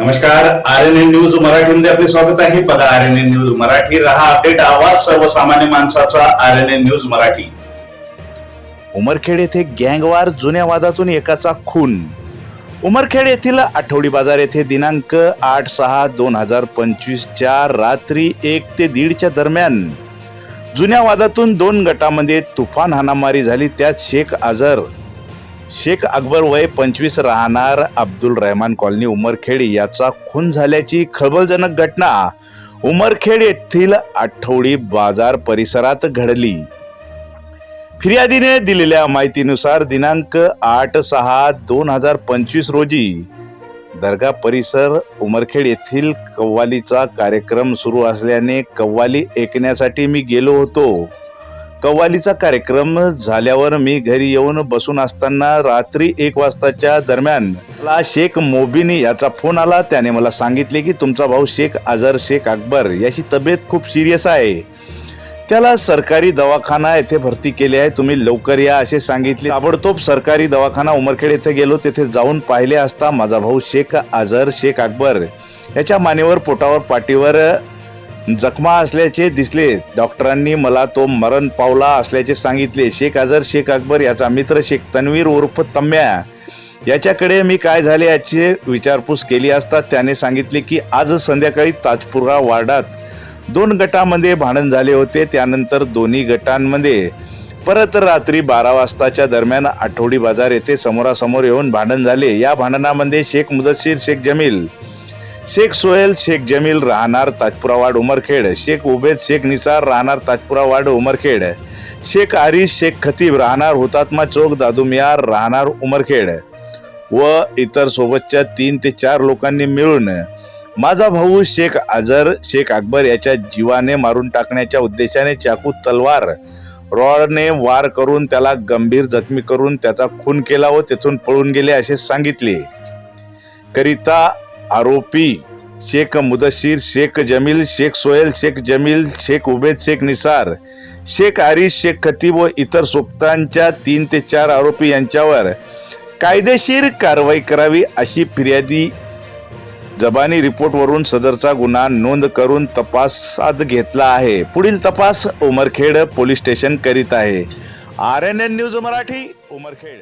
नमस्कार R N N news मराठीमध्ये आपले स्वागत आहे. बघा R N N news Marathi. रहा अपडेट आवाज सर्वसामान्य माणसाचा R N N news Marathi. Umarkhed येथे गँगवार जुन्या वादातून एकाचा खून. उमरखेड येथील आठवडी बाजार येथे दिनांक आठ सहा दोन हजार पंचवीसच्या रात्री एक ते दीडच्या दरम्यान जुन्या वादातून दोन गटामध्ये तुफान हाणामारी झाली. त्यात शेख आझर शेख अकबर वय पंचवीस राहणार अब्दुल रहमान कॉलनी उमरखेड याचा खून झाल्याची खळबळजनक घटना. उमरखेड येथील आठवडी बाजार परिसरात घडली. फिर्यादीने दिलेल्या माहितीनुसार दिनांक आठ सहा दोन हजार पंचवीस रोजी दर्गा परिसर उमरखेड येथील कव्वालीचा कार्यक्रम सुरू असल्याने कव्वाली ऐकण्यासाठी मी गेलो होतो. कव्वालीचा कार्यक्रम झाल्यावर मी घरी येऊन बसून असताना रात्री एक वाजताच्या दरम्यान मला शेख मोबिनी याचा फोन आला. त्याने मला सांगितले की तुमचा भाऊ शेख अझर शेख अकबर याची तब्येत खूप सिरियस आहे. त्याला सरकारी दवाखाना येथे भरती केली आहे. तुम्ही लवकर या असे सांगितले. ताबडतोब सरकारी दवाखाना उमरखेड येथे गेलो. तेथे जाऊन पाहिले असता माझा भाऊ शेख आझर शेख अकबर याच्या मानेवर पोटावर पाठीवर जखमा असल्याचे दिसले. डॉक्टरांनी मला तो मरण पावला असल्याचे सांगितले. शेख आझर शेख अकबर याचा मित्र शेख तन्वीर उर्फ तम्या. याच्याकडे मी काय झाले याची विचारपूस केली असता त्याने सांगितले की आज संध्याकाळी ताजपुरा वार्डात दोन गटामध्ये भांडण झाले होते. त्यानंतर दोन्ही गटांमध्ये परत रात्री बारा वाजताच्या दरम्यान आठवडी बाजार येथे समोरासमोर येऊन भांडण झाले. या भांडणामध्ये शेख मुदस्सीर शेख जमील शेख सोहेल शेख जमील राहणार ताजपुरावाड उमरखेड. शेख उबेद शेख निसार राहणार ताजपुरा वार्ड उमरखेड. शेख आरिश शेख खतीब राहणार हुतात्मा चौक दादुमियार राहणार उमरखेड. व इतर सोबतच्या तीन ते चार लोकांनी मिळून माझा भाऊ शेख आझर शेख अकबर याच्या जीवाने मारून टाकण्याच्या उद्देशाने चाकू तलवार रॉडने वार करून त्याला गंभीर जखमी करून त्याचा खून केला व तेथून पळून गेले असे सांगितले. करिता आरोपी शेख मुदशीर शेख जमील शेख सोहेल शेख जमील शेख उबेद शेख निसार शेख आरिश शेख खतीब व इतर सोबतांच्या तीन ते चार आरोपी यांच्यावर कायदेशीर कारवाई करावी अशी फिर्यादी जबानी रिपोर्टवरून सदरचा गुन्हा नोंद करून तपासात घेतला आहे. पुढील तपास उमरखेड पोलीस स्टेशन करीत आहे. R N N news Marathi Umarkhed.